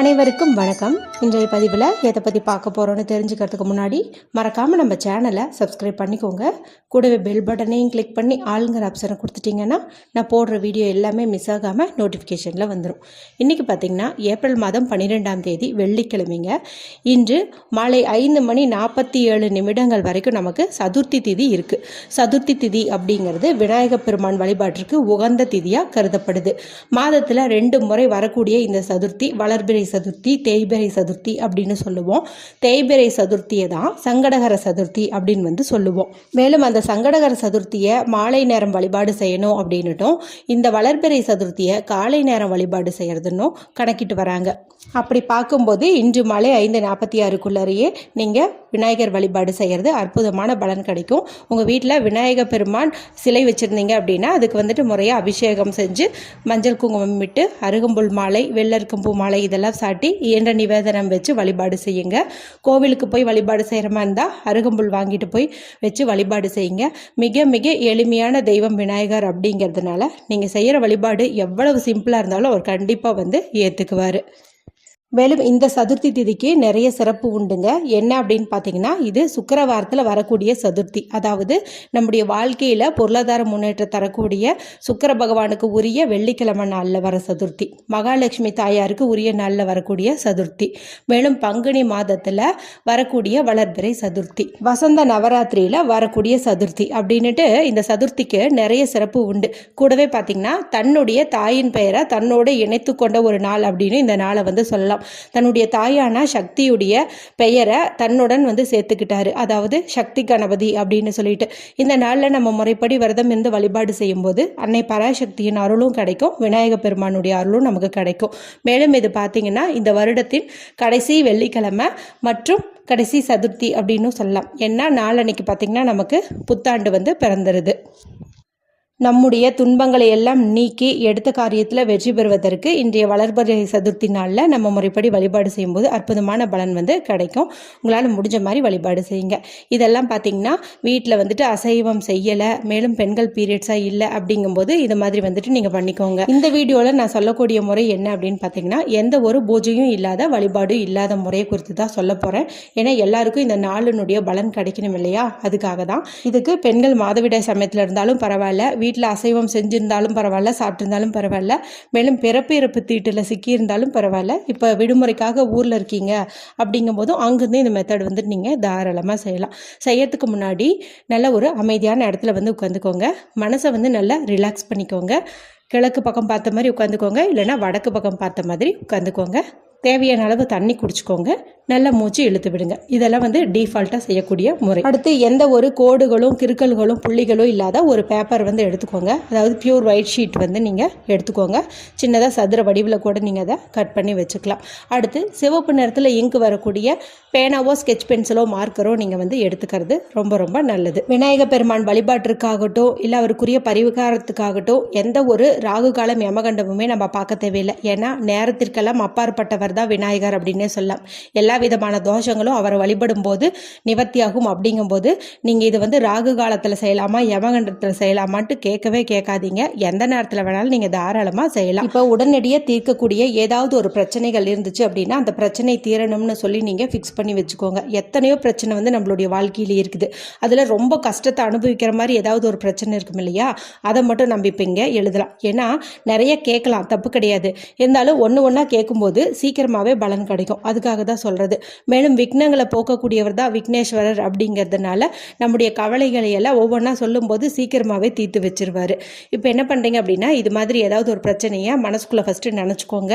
அனைவருக்கும் வணக்கம். இன்றைய பதிவில் எதை பற்றி பார்க்க போகிறோன்னு தெரிஞ்சுக்கிறதுக்கு முன்னாடி மறக்காமல் நம்ம சேனலை சப்ஸ்கிரைப் பண்ணிக்கோங்க. கூடவே பெல் பட்டனையும் கிளிக் பண்ணி ஆளுங்கிற ஆப்ஷனை கொடுத்துட்டிங்கன்னா நான் போடுற வீடியோ எல்லாமே மிஸ் ஆகாமல் நோட்டிஃபிகேஷனில் வந்துடும் இன்றைக்கி பார்த்திங்கன்னா ஏப்ரல் மாதம் பன்னிரெண்டாம் தேதி வெள்ளிக்கிழமைங்க. இன்று மாலை ஐந்து மணி நாற்பத்தி ஏழு நிமிடங்கள் வரைக்கும் நமக்கு சதுர்த்தி திதி இருக்குது சதுர்த்தி திதி அப்படிங்கிறது விநாயகப் பெருமான் வழிபாட்டிற்கு உகந்த திதியாக கருதப்படுது. மாதத்தில் ரெண்டு முறை வரக்கூடிய இந்த சதுர்த்தி வளர்பிறை சதுர்த்தி தேய்பிறை சதுர்த்தி அப்படின்னு சொல்லுவோம். தேய்பிறை சதுர்த்தியை தான் சங்கடகர சதுர்த்தி அப்படின்னு வந்து சொல்லுவோம். மேலும் அந்த சங்கடகர சதுர்த்தியை மாலை நேரம் வழிபாடு செய்யணும் அப்படின்னுட்டும் இந்த வளர்பிறை சதுர்த்தியை காலை நேரம் வழிபாடு செய்யறதுன்னும் கணக்கிட்டு வராங்க. அப்படி பார்க்கும்போது இன்று மாலை ஐந்து நாற்பத்தி ஆறுக்குள்ளேயே நீங்கள் விநாயகர் வழிபாடு செய்கிறது அற்புதமான பலன் கிடைக்கும். உங்கள் வீட்டில் விநாயகர் பெருமான் சிலை வச்சுருந்தீங்க அப்படின்னா அதுக்கு வந்துட்டு முறையாக அபிஷேகம் செஞ்சு மஞ்சள் குங்குமம் விட்டு அருகம்புல் மாலை வெள்ளருக்கம்பூ மாலை இதெல்லாம் சாட்டி இயன்ற நிவேதனம் வச்சு வழிபாடு செய்யுங்க. கோவிலுக்கு போய் வழிபாடு செய்கிற மாதிரி இருந்தால் அருகம்புல் வாங்கிட்டு போய் வச்சு வழிபாடு செய்யுங்க. மிக மிக எளிமையான தெய்வம் விநாயகர் அப்படிங்கிறதுனால நீங்கள் செய்கிற வழிபாடு எவ்வளவு சிம்பிளாக இருந்தாலும் அவர் கண்டிப்பாக வந்து ஏற்றுக்குவார் மேலும் இந்த சதுர்த்தி திதிக்கு நிறைய சிறப்பு உண்டுங்க. என்ன அப்படின்னு பார்த்தீங்கன்னா இது சுக்கரவாரத்தில் வரக்கூடிய சதுர்த்தி. அதாவது நம்முடைய வாழ்க்கையில் பொருளாதார முன்னேற்றம் தரக்கூடிய சுக்கர பகவானுக்கு உரிய வெள்ளிக்கிழமை நாளில் வர சதுர்த்தி. மகாலட்சுமி தாயாருக்கு உரிய நாளில் வரக்கூடிய சதுர்த்தி. மேலும் பங்குனி மாதத்தில் வரக்கூடிய வளர்பிறை சதுர்த்தி. வசந்த நவராத்திரியில் வரக்கூடிய சதுர்த்தி. அப்படின்னுட்டு இந்த சதுர்த்திக்கு நிறைய சிறப்பு உண்டு. கூடவே பார்த்தீங்கன்னா தன்னுடைய தாயின் பெயரை தன்னோடு இணைத்து கொண்ட ஒரு நாள் அப்படின்னு இந்த நாளை வந்து சொல்லலாம். தன்னுடைய தாயான சக்தியுடைய பெயரை தன்னுடன் வந்து சேர்த்துக்கிட்டாரு. அதாவது சக்தி கணபதி அப்படின்னு சொல்லிட்டு. இந்த நாளில் நம்ம முறைப்படி விரதம் இருந்து வழிபாடு செய்யும்போது அன்னை பராசக்தியின் அருளும் கிடைக்கும். விநாயக பெருமானுடைய அருளும் நமக்கு கிடைக்கும். மேலும் இது பார்த்தீங்கன்னா இந்த வருடத்தின் கடைசி வெள்ளிக்கிழமை மற்றும் கடைசி சதுர்த்தி அப்படின்னு சொல்லலாம். ஏன்னா நாளன்னைக்கு பார்த்திங்கன்னா நமக்கு புத்தாண்டு வந்து பிறந்துருது. நம்முடைய துன்பங்களை எல்லாம் நீக்கி எடுத்த காரியத்தில் வெற்றி பெறுவதற்கு இன்றைய வளர்பறை சதுர்த்தி நாளில் நம்ம முறைப்படி வழிபாடு செய்யும்போது அற்புதமான பலன் வந்து கிடைக்கும். உங்களால் முடிஞ்ச மாதிரி வழிபாடு செய்யுங்க. இதெல்லாம் பார்த்தீங்கன்னா வீட்டில் வந்துட்டு அசைவம் செய்யலை மேலும் பெண்கள் பீரியட்ஸாக இல்லை அப்படிங்கும்போது இது மாதிரி வந்துட்டு நீங்கள் பண்ணிக்கோங்க. இந்த வீடியோவில் நான் சொல்லக்கூடிய முறை என்ன அப்படின்னு பார்த்தீங்கன்னா எந்த ஒரு பூஜையும் இல்லாத வழிபாடு இல்லாத முறையை குறித்து தான் சொல்ல போகிறேன் ஏன்னா எல்லாருக்கும் இந்த நாளினுடைய பலன் கிடைக்கணும் இல்லையா? அதுக்காக தான். இதுக்கு பெண்கள் மாதவிடாய் சமயத்தில் இருந்தாலும் பரவாயில்ல வீட்டில் அசைவம் செஞ்சுருந்தாலும் பரவாயில்ல சாப்பிட்ருந்தாலும் பரவாயில்ல. மேலும் பிறப்பு இறப்பு தீட்டில் சிக்கியிருந்தாலும் பரவாயில்ல. இப்போ விடுமுறைக்காக ஊரில் இருக்கீங்க அப்படிங்கும்போதும் அங்கேருந்து இந்த மெத்தட் வந்து நீங்கள் தாராளமாக செய்யலாம். செய்யறதுக்கு முன்னாடி நல்ல ஒரு அமைதியான இடத்துல வந்து உட்காந்துக்கோங்க. மனசை வந்து நல்லா ரிலாக்ஸ் பண்ணிக்கோங்க. கிழக்கு பக்கம் பார்த்த மாதிரி உட்காந்துக்கோங்க. இல்லைன்னா வடக்கு பக்கம் பார்த்த மாதிரி உட்காந்துக்கோங்க. தேவையான அளவு தண்ணி குடிச்சுக்கோங்க. நல்லா மூச்சு இழுத்து விடுங்க. இதெல்லாம் வந்து டிஃபால்ட்டாக செய்யக்கூடிய முறை. அடுத்து எந்த ஒரு கோடுகளும் கிறுக்கல்களும் புள்ளிகளும் இல்லாத ஒரு பேப்பர் வந்து எடுத்துக்கோங்க. அதாவது பியூர் ஒயிட் ஷீட் வந்து நீங்கள் எடுத்துக்கோங்க. சின்னதாக சதுர வடிவில் கூட நீங்கள் அதை கட் பண்ணி வச்சுக்கலாம். அடுத்து சிவப்பு நிறத்தில் இங்கு வரக்கூடிய பேனாவோ ஸ்கெச் பென்சிலோ மார்க்கரோ நீங்கள் வந்து எடுத்துக்கிறது ரொம்ப ரொம்ப நல்லது. விநாயக பெருமான் வழிபாட்டிற்காகட்டும் இல்லை அவருக்குரிய பரிவுகாரத்துக்காகட்டும் எந்த ஒரு ராகு காலம் யமகண்டமுமே நம்ம பார்க்க தேவையில்லை. ஏன்னா நேரத்திற்கெல்லாம் அப்பாற்பட்டவர் தான் விநாயகர் அப்படின்னே சொல்லலாம். எல்லா விதமான தோஷங்களும் அவரை வழிபடும் போது நிவர்த்தியாகும். அப்படிங்கும்போது நீங்கள் இது வந்து ராகு காலத்தில் செய்யலாமா யமகண்டத்தில் செய்யலாமான்ட்டு கேட்கவே கேட்காதீங்க. எந்த நேரத்தில் வேணாலும் நீங்கள் தாராளமாக செய்யலாம். இப்போ உடனடியாக தீர்க்கக்கூடிய ஏதாவது ஒரு பிரச்சனைகள் இருந்துச்சு அப்படின்னா அந்த பிரச்சனை தீரணும்னு சொல்லி நீங்கள் ஃபிக்ஸ் பண்ணி வச்சுக்கோங்க. எத்தனையோ பிரச்சனை வந்து நம்மளுடைய வாழ்க்கையில் இருக்குது. அதில் ரொம்ப கஷ்டத்தை அனுபவிக்கிற மாதிரி ஏதாவது ஒரு பிரச்சனை இருக்கும் இல்லையா? அதை மட்டும் நம்ம இப்போ இங்கே எழுதலாம். ஏன்னா நிறைய கேட்கலாம். தப்பு கிடையாது. இருந்தாலும் ஒன்று ஒன்றா கேட்கும்போது சீக்கிரம் சீக்கிரமாகவே பலன் கிடைக்கும். அதுக்காக தான் சொல்கிறது மேலும் விக்னங்களை போக்கக்கூடியவர் தான் விக்னேஸ்வரர் அப்படிங்கிறதுனால நம்முடைய கவலைகளை எல்லாம் ஒவ்வொன்றா சொல்லும்போது சீக்கிரமாகவே தீர்த்து வச்சிருவார். இப்போ என்ன பண்ணுறீங்க அப்படின்னா இது மாதிரி ஏதாவது ஒரு பிரச்சனையை மனசுக்குள்ளே ஃபஸ்ட்டு நினச்சிக்கோங்க.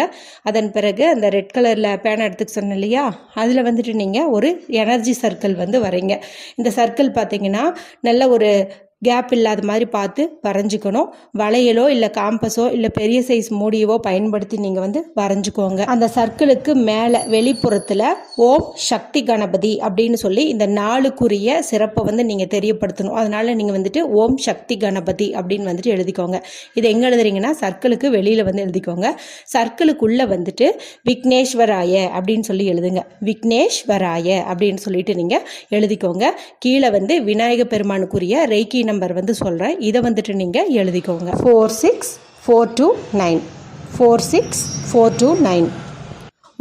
அதன் பிறகு அந்த ரெட் கலரில் பேனை எடுத்துக்க சொன்னேன் இல்லையா? அதில் வந்துட்டு நீங்கள் ஒரு எனர்ஜி சர்க்கிள் வந்து வரீங்க இந்த சர்க்கிள் பார்த்தீங்கன்னா நல்ல ஒரு கேப் இல்லாத மாதிரி பார்த்து வரைஞ்சிக்கணும். வளையலோ இல்லை காம்பஸோ இல்லை பெரிய சைஸ் மூடியவோ பயன்படுத்தி நீங்கள் வந்து வரைஞ்சிக்கோங்க. அந்த சர்க்கிளுக்கு மேலே வெளிப்புறத்தில் ஓம் சக்தி கணபதி அப்படின்னு சொல்லி இந்த நாளுக்குரிய சிறப்பை வந்து நீங்கள் தெரியப்படுத்தணும். அதனால் நீங்கள் வந்துட்டு ஓம் சக்தி கணபதி அப்படின்னு வந்துட்டு எழுதிக்கோங்க. இது எங்கே எழுதுறீங்கன்னா சர்க்கிளுக்கு வெளியில் வந்து எழுதிக்கோங்க. சர்க்கிளுக்குள்ளே வந்துட்டு விக்னேஸ்வராய அப்படின்னு சொல்லி எழுதுங்க. விக்னேஸ்வராய அப்படின்னு சொல்லிட்டு நீங்கள் எழுதிக்கோங்க. கீழே வந்து விநாயக பெருமானுக்குரிய ரெய்கி நம்பர் வந்து சொல்கிறேன் இதை வந்துட்டு நீங்கள் எழுதிக்கோங்க. Four six four two nine four six four two nine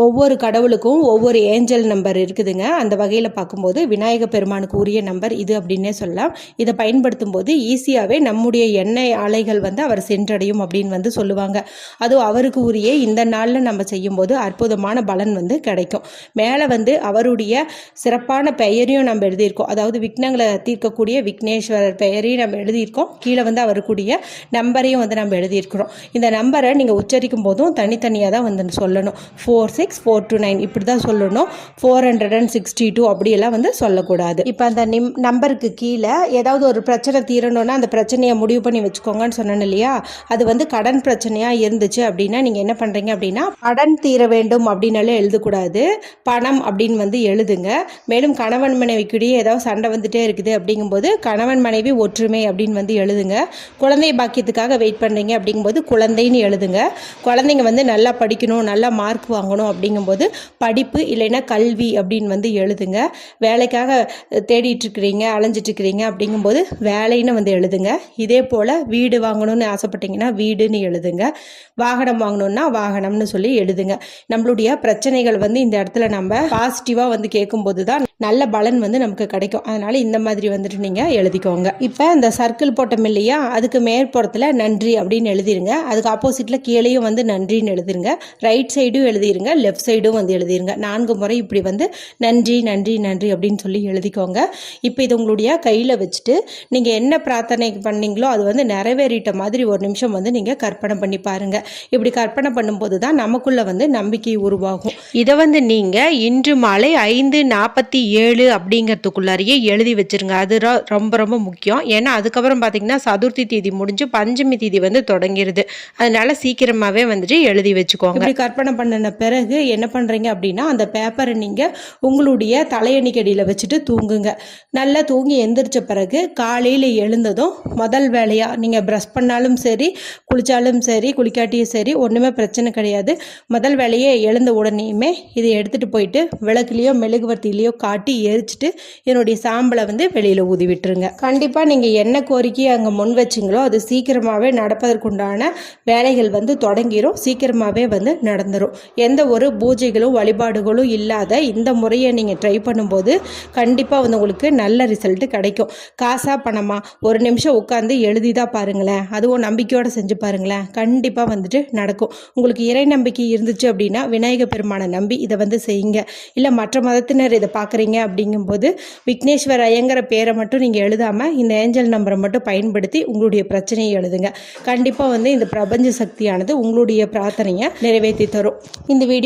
ஒவ்வொரு கடவுளுக்கும் ஒவ்வொரு ஏஞ்சல் நம்பர் இருக்குதுங்க. அந்த வகையில் பார்க்கும்போது விநாயக பெருமானுக்கு உரிய நம்பர் இது அப்படின்னே சொல்லலாம். இதை பயன்படுத்தும் போது ஈஸியாகவே நம்முடைய எண்ணெய் ஆலைகள் வந்து அவர் சென்றடையும் அப்படின்னு வந்து சொல்லுவாங்க. அதுவும் அவருக்கு உரிய இந்த நாளில் நம்ம செய்யும்போது அற்புதமான பலன் வந்து கிடைக்கும். மேலே வந்து அவருடைய சிறப்பான பெயரையும் நம்ம எழுதியிருக்கோம். அதாவது விக்னங்களை தீர்க்கக்கூடிய விக்னேஸ்வரர் பெயரையும் நம்ம எழுதியிருக்கோம். கீழே வந்து அவருக்குரிய நம்பரையும் வந்து நம்ம எழுதியிருக்கிறோம். இந்த நம்பரை நீங்கள் உச்சரிக்கும் போதும் தனித்தனியாக தான் வந்து சொல்லணும். Four six four two nine இப்படி தான் சொல்லணும். Four hundred and sixty two அப்படியெல்லாம் வந்து சொல்லக்கூடாது. இப்போ அந்த நிம் நம்பருக்கு கீழே ஏதாவது ஒரு பிரச்சனை தீரணும்னா அந்த பிரச்சனையை முடிவு பண்ணி வச்சுக்கோங்கன்னு சொன்னேன் இல்லையா? அது வந்து கடன் பிரச்சனையாக இருந்துச்சு அப்படின்னா நீங்கள் என்ன பண்ணுறீங்க அப்படின்னா கடன் தீர வேண்டும் அப்படின்னாலே எழுதக்கூடாது. பணம் அப்படின்னு வந்து எழுதுங்க. மேலும் கணவன் மனைவிக்குடியே ஏதாவது சண்டை வந்துட்டே இருக்குது அப்படிங்கும்போது கணவன் மனைவி ஒற்றுமை அப்படின்னு வந்து எழுதுங்க. குழந்தை பாக்கியத்துக்காக வெயிட் பண்ணுறீங்க அப்படிங்கும்போது குழந்தைன்னு எழுதுங்க. குழந்தைங்க வந்து நல்லா படிக்கணும் நல்லா மார்க் வாங்கணும் அப்படிங்கும்போது படிப்பு இல்லைன்னா கல்வி அப்படின்னு வந்து எழுதுங்க. வேலைக்காக தேடிட்டுருக்கிறீங்க இருக்கிறீங்க அலைஞ்சிட்டு இருக்கிறீங்க அப்படிங்கும்போது வேலைன்னு வந்து எழுதுங்க. இதே போல் வீடு வாங்கணும்னு ஆசைப்பட்டீங்கன்னா வீடுன்னு எழுதுங்க. வாகனம் வாங்கணும்னா வாகனம்னு சொல்லி எழுதுங்க. நம்மளுடைய பிரச்சனைகள் வந்து இந்த இடத்துல நம்ம பாசிட்டிவாக வந்து கேட்கும்போது தான் நல்ல பலன் வந்து நமக்கு கிடைக்கும். அதனால் இந்த மாதிரி வந்துட்டு நீங்கள் எழுதிக்கோங்க. இப்போ இந்த சர்க்கிள் போட்டோம் இல்லையா? அதுக்கு மேற்புறத்தில் நன்றி அப்படின்னு எழுதிருங்க. அதுக்கு ஆப்போசிட்டில் கீழேயும் வந்து நன்றின்னு எழுதிருங்க. ரைட் சைடும் எழுதிருங்க. லெஃப்ட் சைடும் வந்து எழுதிருங்க. நான்கு முறை இப்படி வந்து நன்றி நன்றி நன்றி அப்படின்னு சொல்லி எழுதிக்கோங்க. இப்போ இது உங்களுடைய கையில் வச்சுட்டு நீங்கள் என்ன பிரார்த்தனை பண்ணீங்களோ அது வந்து நிறைவேறிட்ட மாதிரி ஒரு நிமிஷம் வந்து நீங்கள் கற்பனை பண்ணி பாருங்கள் இப்படி கற்பனை பண்ணும்போது தான் நமக்குள்ளே வந்து நம்பிக்கை உருவாகும். இதை வந்து நீங்கள் இன்று மாலை ஐந்து நாற்பத்தி ஏழு அப்படிங்கிறதுக்குள்ளாரையே எழுதி வச்சுருங்க. அது ரொம்ப ரொம்ப முக்கியம். ஏன்னா அதுக்கப்புறம் பார்த்தீங்கன்னா சதுர்த்தி தேதி முடிஞ்சு பஞ்சமி தேதி வந்து தொடங்கிடுது அதனால சீக்கிரமாகவே வந்துட்டு எழுதி வச்சுக்கோங்க. இப்படி கற்பனை பண்ணின பிறகு என்ன பண்ணுறீங்க அப்படின்னா அந்த பேப்பரை நீங்கள் உங்களுடைய தலையணிக்கடியில் வச்சுட்டு தூங்குங்க. நல்லா தூங்கி எந்திரிச்ச பிறகு காலையில் எழுந்ததும் முதல் வேலையாக நீங்கள் ப்ரஷ் பண்ணாலும் சரி குளிச்சாலும் சரி குளிக்காட்டியும் சரி ஒன்றுமே பிரச்சனை கிடையாது. முதல் வேலையே எழுந்த உடனேயுமே இதை எடுத்துகிட்டு போயிட்டு விளக்குலேயோ மெழுகுவர்த்திலையோ காட்டி எரிச்சிட்டு என்னுடைய சாம்பலை வந்து வெளியில் ஊதி விட்டுருங்க. கண்டிப்பாக நீங்கள் என்ன கோரிக்கையை அங்கே முன் வச்சிங்களோ அது சீக்கிரமாகவே நடப்பதற்குண்டான வேலைகள் வந்து தொடங்கிடும் சீக்கிரமாகவே வந்து நடந்துடும் எந்த ஒரு பூஜைகளும் வழிபாடுகளும் இல்லாத இந்த முறையை நீங்கள் ட்ரை பண்ணும்போது கண்டிப்பாக வந்து உங்களுக்கு நல்ல ரிசல்ட் கிடைக்கும். காசா பணமா? ஒரு நிமிஷம் உட்காந்து எழுதி தான் பாருங்களேன். அதுவும் நம்பிக்கையோடு செஞ்சு பாருங்களேன். கண்டிப்பாக வந்துட்டு நடக்கும். உங்களுக்கு இறை நம்பிக்கை இருந்துச்சு அப்படின்னா விநாயக பெருமானை நம்பி இதை வந்து செய்யுங்க. இல்லை மற்ற மதத்தினர் இதை பார்க்குறீங்க அப்படிங்கும்போது விக்னேஸ்வர் ஐயங்கிற பேரை மட்டும் நீங்கள் எழுதாமல் இந்த ஏஞ்சல் நம்பரை மட்டும் பயன்படுத்தி உங்களுடைய பிரச்சனையை எழுதுங்க. கண்டிப்பாக வந்து இந்த பிரபஞ்ச சக்தியானது உங்களுடைய பிரார்த்தனையை நிறைவேற்றி தரும். இந்த வீடியோ